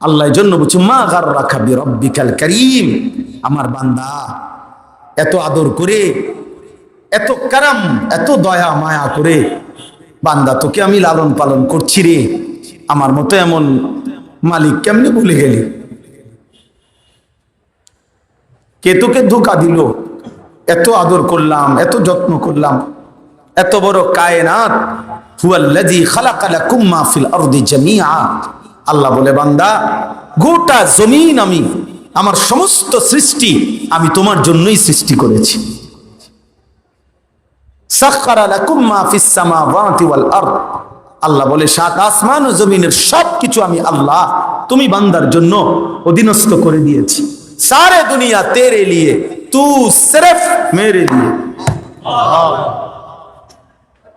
আল্লাহ জন্য বলছে, মা গার রাখাবি রব্বিকাল করিম। আমার বান্দা, এত আদর করে, এত কারাম, এত দয়া, মায়া করে বান্দা, তোকে আমি লালন পালন করছি রে। আমার মতো এমন মালিক কেমনে ভুলে গেলি? কে তোকে ধোকা দিল? এত আদর করলাম, এত যত্ন করলাম, এত বড় কায়নাত, হুয়াল্লাযী খালাকা লাকুম মা ফিল আরদি জামিআ। আল্লাহ বলে বান্দা গোটা জমিন আমি আমার সমস্ত সৃষ্টি আমি তোমার জন্যই সৃষ্টি করেছি। আল্লাহ বলে সাত আসমান ও জমিনের সব কিছু আমি আল্লাহ তুমি বান্দার জন্য অধীনস্থ করে দিয়েছি। সারে দুনিয়া তেরে লিয়ে তু সিরফ মেরে লিয়ে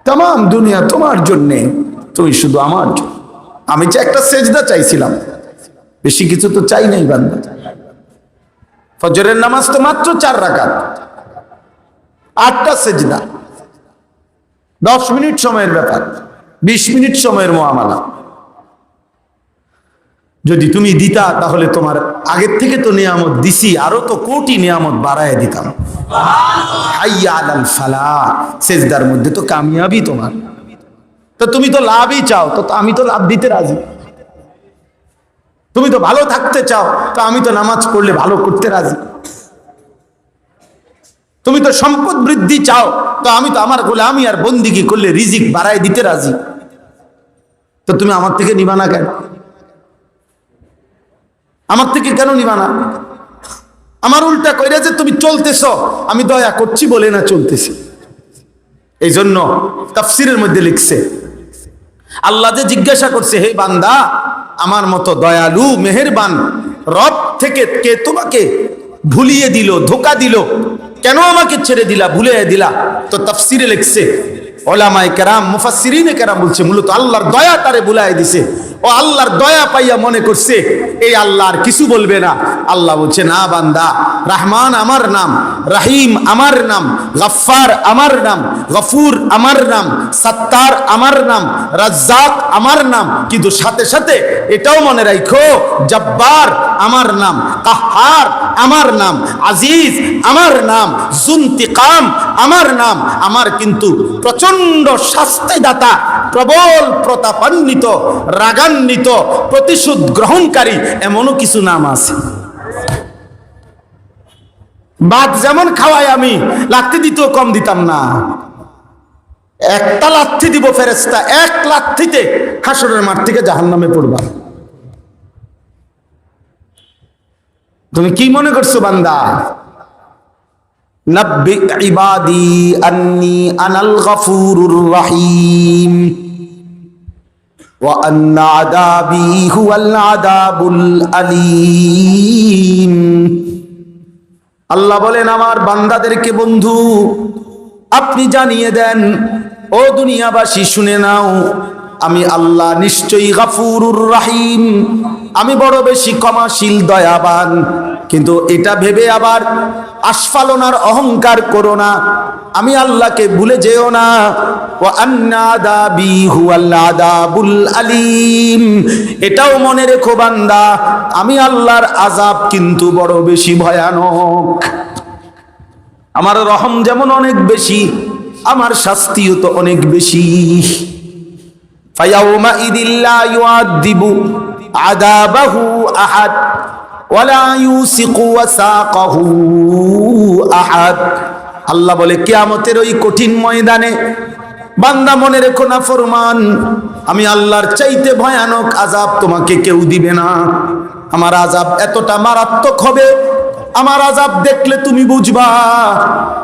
তাম দুনিয়া তোমার জন্যে তুমি শুধু আমার জন্য। আমি যে একটা সেজদা চাইছিলাম। বেশি কিছু তো চাই নাই বান্দা। ফজরের নামাজ তো মাত্র চার রাকাত। আটটা সেজদা। দশ মিনিট সময়ের ব্যাপার। বিশ মিনিট সময়ের মহামালা। যদি তুমি দিতা, তাহলে তোমার আগের থেকে তো নিয়ামত দিছি, আরও তো কোটি নিয়ামত বাড়ায় দিতাম। ফালা। সেজদার মধ্যে তো কামিয়াবি তোমার। তো তুমি তো লাভই চাও, তো আমি তো লাভ দিতে রাজি। তুমি তো ভালো থাকতে চাও, তো আমি তো নামাজ পড়লে ভালো করতে রাজি। তুমি তো সম্পদ বৃদ্ধি চাও, তো আমি তো আমার গোলামি আর বন্দিগি করলে রিজিক বাড়ায় দিতে রাজি। তো তুমি আমার থেকে নিবা না কেন? আমার থেকে কেন নিবা না? আমার উল্টা কইরা যে তুমি চলতেছ, আমি দয়া করছি বলে না চলতেছি। এই জন্য তাফসিরের মধ্যে লিখছে আল্লাহ যে জিজ্ঞাসা করছে, হে বান্দা, আমার মতো দয়ালু, মেহেরবান রব থেকে কে তোমাকে ভুলিয়ে দিল, ধোকা দিল? কেন আমাকে ছেড়ে দিলা, ভুলে দিলা? তো তাফসিরে লিখছে ওলামাই কেরাম, মুফাসসিরিনে কেরাম বলছে, মূলত আল্লাহর দয়া তারে ভুলাই দিছে। ও আল্লাহর দয়া পাইয়া মনে করছে, এই আল্লাহ আর কিছু বলবে না। আল্লাহ বলছে, না বান্দা, রহমান আমার নাম রাহিম আমার নাম গফার আমার নাম, গফুর আমার নাম, সত্তার আমার নাম, রাজ্জাক আমার নাম। কিন্তু সাথে সাথে এটাও মনে রাখো জব্বার আমার নাম, কাহার আমার নাম, আজিজ আমার নাম, জুন্তিকাম আমার নাম। আমার কিন্তু প্রচণ্ড শাস্তিদাতা, প্রবল প্রতাপান্বিত, রাগান্বিত, প্রতিশোধ গ্রহণকারী এমনও কিছু নাম আছে। ভাত যেমন খাওয়াই আমি লাত্তি দিতেও কম দিতাম না। একটা লাথি দিব ফেরেস্তা এক লাথিতে হাসরের মাঠ থেকে জাহান নামে পড়বা। তুমি কি মনে করছ বান্দা? নব্বি আল্লাহ বলেন, আমার বান্দাদেরকে বন্ধু, আপনি জানিয়ে দেন, ও দুনিয়াবাসী, শুনে নাও, আমি আল্লাহ নিশ্চয়ই গাফুরুর রাহিম, আমি বড় বেশি ক্ষমাশীল, দয়াবান। কিন্তু এটা ভেবে আবার আশফালনার অহংকার করো না। আমি আল্লাহকে ভুলে যেও না। ও আলিম। এটাও মনে রেখো বান্দা, আমি আল্লাহর আজাব কিন্তু বড় বেশি ভয়ানক। আমার রহম যেমন অনেক বেশি, আমার শাস্তিও তো অনেক বেশি। ফায়াউমা ইদিল্লা ইউআদিবু আদাবাহু আহাদ। আল্লাহ বলে, কেয়ামতের ওই কঠিন ময়দানে বান্দা মনে রেখো না ফরমান, আমি আল্লাহর চাইতে ভয়ানক আজাব তোমাকে কেউ দিবে না। আমার আজাব এতটা মারাত্মক হবে, আমার আজাব দেখলে তুমি বুঝবা,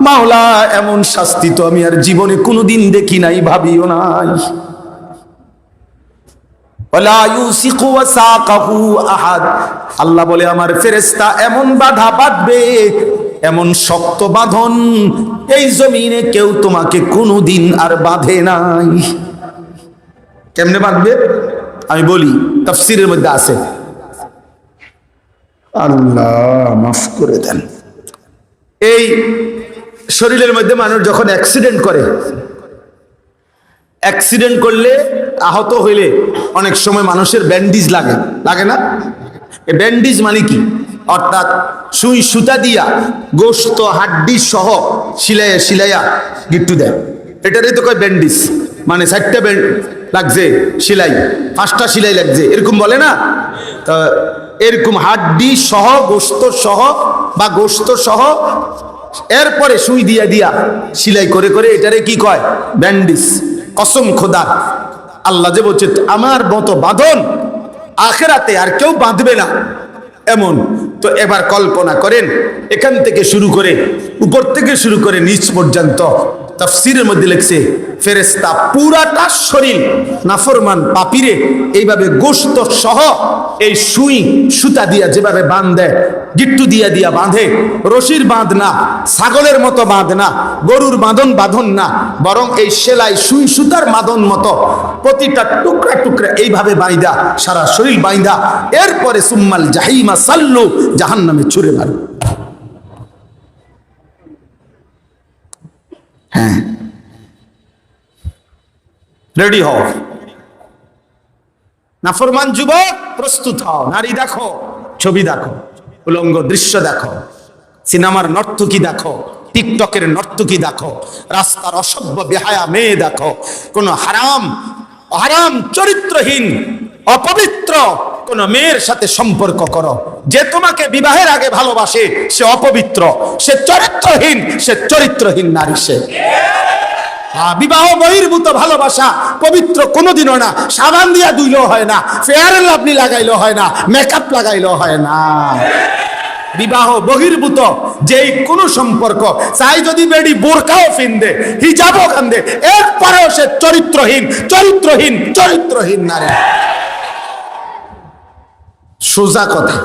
মাওলা এমন শাস্তি তো আমি আর জীবনে কোনোদিন দেখি নাই, ভাবিও নাই। আল্লাহ বলে, আমার ফেরেস্তা এমন বাধা বাঁধবে, এমন শক্ত বাঁধন এই জমিনে কেউ তোমাকে কোনোদিন আর বাঁধে নাই। কেমনে বাঁধবে? আমি বলি, তফসিরের মধ্যে আছে। আল্লাহ, মাফ করে দেন। এই শরীরের মধ্যে মানুষ যখন অ্যাক্সিডেন্ট করে অ্যাক্সিডেন্ট করলে আহত হইলে অনেক সময় মানুষের ব্যান্ডিজ লাগে। লাগে না? ব্যান্ডিজ মানে কি? অর্থাৎ সুই সুতা দিয়া গোস্ত, হাড্ডি সহ সিলাইয়া সিলাইয়া গিট্টু দেয়। এটারই তো কয় ব্যান্ডিজ? মানে চারটা ব্যান্ড লাগছে সিলাই। পাঁচটা সিলাই লাগছে। এরকম বলে না? তা এরকম হাড্ডি সহ, গোস্ত সহ বা গোস্ত সহ এরপরে সুই দিয়া দিয়া সিলাই করে করে এটারে কি কয়? ব্যান্ডিস কসম খোদার আল্লাহ যে বলছে, আমার মতো বাঁধন আখেরাতে আর কেউ বাঁধবে না। এমন। তো এবার কল্পনা করেন, এখান থেকে শুরু করে উপর থেকে শুরু করে নিচ পর্যন্ত তাফসিরের মধ্যে লেখছে ফেরেস্তা পুরাটা শরীর, নাফরমান পাপিরে, এইভাবে গোস্ত সহ এই সুই সুতা দিয়া যেভাবে বাঁধ, গিট্টু দিয়া দিয়া বাঁধে, রশির বাঁধ না, ছাগলের মতো বাঁধ না, গরুর বাঁধন বাঁধন না, বরং এই সেলাই সুই সুতার মাদন মতো প্রতিটা টুকরা টুকরা এইভাবে বাইদা, সারা শরীর বাইদা, এরপরে সুম্মাল জাহিমা সাল্লু জাহান নামে ছুড়ে মারু। হ্যাঁ। রেডি হও। নাফরমান যুবক, প্রস্তুত হও। নারী দেখো, ছবি দেখো, উলঙ্গ দৃশ্য দেখো, সিনেমার নর্তকী দেখো, টিকটকের নর্তকী দেখো, রাস্তার অসভ্য বেহায়া মেয়ে দেখো, কোন হারাম হারাম চরিত্রহীন, অপবিত্র কোন মেয়ের সাথে সম্পর্ক করো। যে তোমাকে বিবাহের আগে ভালোবাসে, সে অপবিত্র, সে চরিত্রহীন সে চরিত্রহীন নারী সে। বিবাহ বহির্ভূত ভালোবাসা পবিত্র কোনোদিনও না। সাবান দিয়া হয় না, ফেয়ার হয় না, মেকআপ হয় না। বিবাহ বহির্ভূত, যেই কোন সম্পর্ক, চাই যদি বেডি বোরকাও ফিন্দে হিজাবও কান্দে, এরপরেও সে চরিত্রহীন চরিত্রহীন চরিত্রহীন নারী। সোজা কথা।